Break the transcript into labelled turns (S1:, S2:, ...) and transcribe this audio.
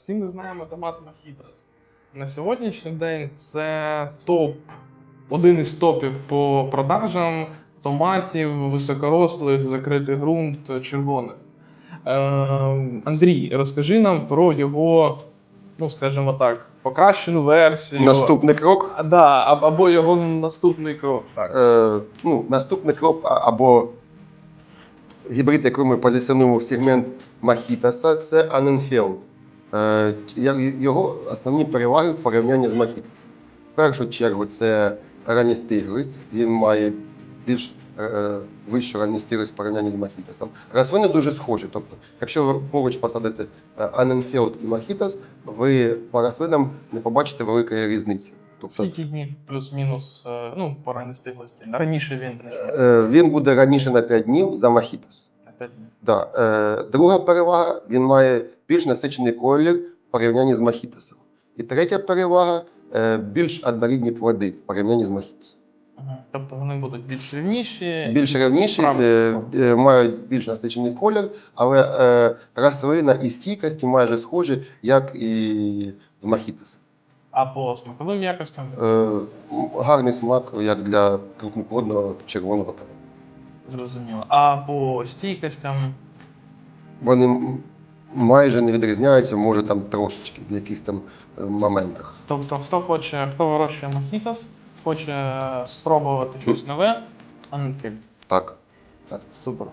S1: всі ми знаємо томат Мохітос. На сьогоднішній день це топ, один із топів по продажам томатів, високорослих, закритий ґрунт, червоних. Е, Андрій, розкажи нам про його, ну скажімо так, покращену версію.
S2: Наступний крок.
S1: А, Да, або його наступний крок. Так.
S2: Е, ну, наступний крок або гібрид, який ми позиціонуємо в сегмент Махітаса, це Аненфілд. Е, його основні переваги в порівнянні з Махітасом. В першу чергу це ранністиглість, він має більш е, вищу ранністиглість в порівнянні з Махітасом. Рослини дуже схожі. Тобто, якщо ви поруч посадите Аненфілд і Махітас, ви по рослинам не побачите великої різниці. Тобто,
S1: Скільки днів плюс-мінус е, ну, по раннестиглості? Раніше він
S2: Е, Він буде раніше на 5 днів за Махітос.
S1: на 5 днів.
S2: Да. Е, друга перевага він має більш насичений колір в порівнянні з Махітосом. І третя перевага е, більш однорідні плоди в порівнянні з Махітосом.
S1: Тобто вони будуть більш рівніші.
S2: Більш рівніші, е, е, мають більш насичений колір, але рослина і стійкості майже схожі, як і з Махітосом.
S1: А по смаковим якостям
S2: гарний смак, як для крупноплодного червоного томату.
S1: зрозуміло. А по стійкостям
S2: Вони майже не відрізняються, може там трошечки в якихось там е, моментах.
S1: Тобто, хто хоче, хто вирощує мохітос, хоче спробувати щось нове, Анфільд.
S2: Так.
S1: Супер.